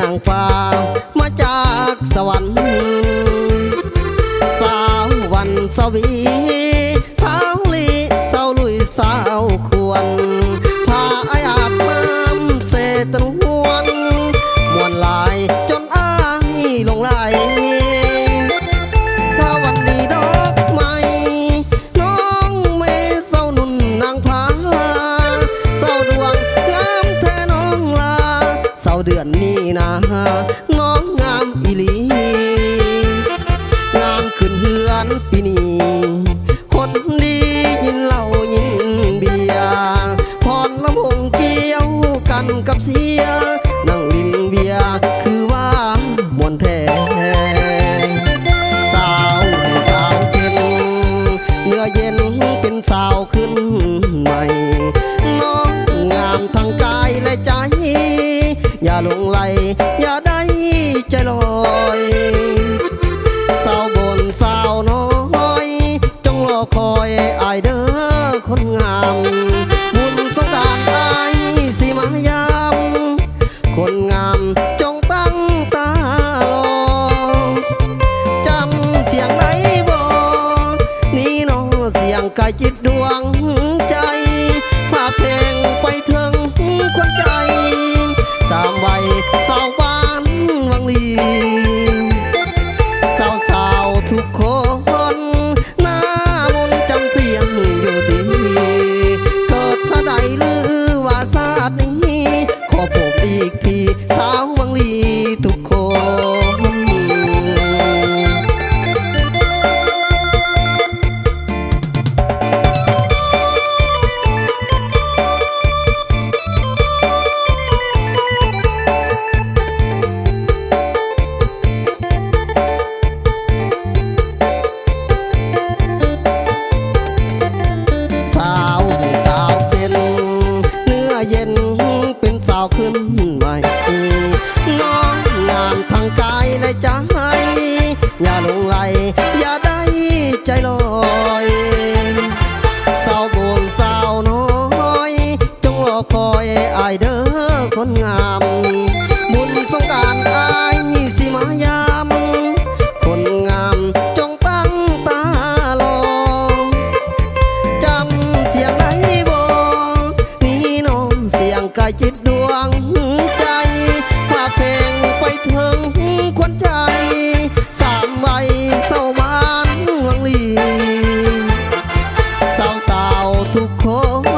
นางฟ้า มาจากสวรรค์ สาววันสวี องงามอีลีงามขึ้นเฮือนปีนี้คนดียินเหล้ายินเบียร์พรลำวงเกี่ยวกันกับเสีย นั่งลินเบียร์คือว่ามวนแท้สาวให้สาวเป็นเนื้อเย็นเป็นสาวขึ้นใหม่น้องงามทั้งกายและใจ อย่าลงไหลอย่า ใจลอยสาวบนสาวน้อย จงรอคอยอายเด้อคนงามบุญสงการอายสิมายามคนงามจงตั้งตารอจำเสียงไหนบ่นี่น้องเสียงกายจิตดวง ไว้น้องงามทางกายและใจ อย่าลงไหลอย่าได้ใจลอยา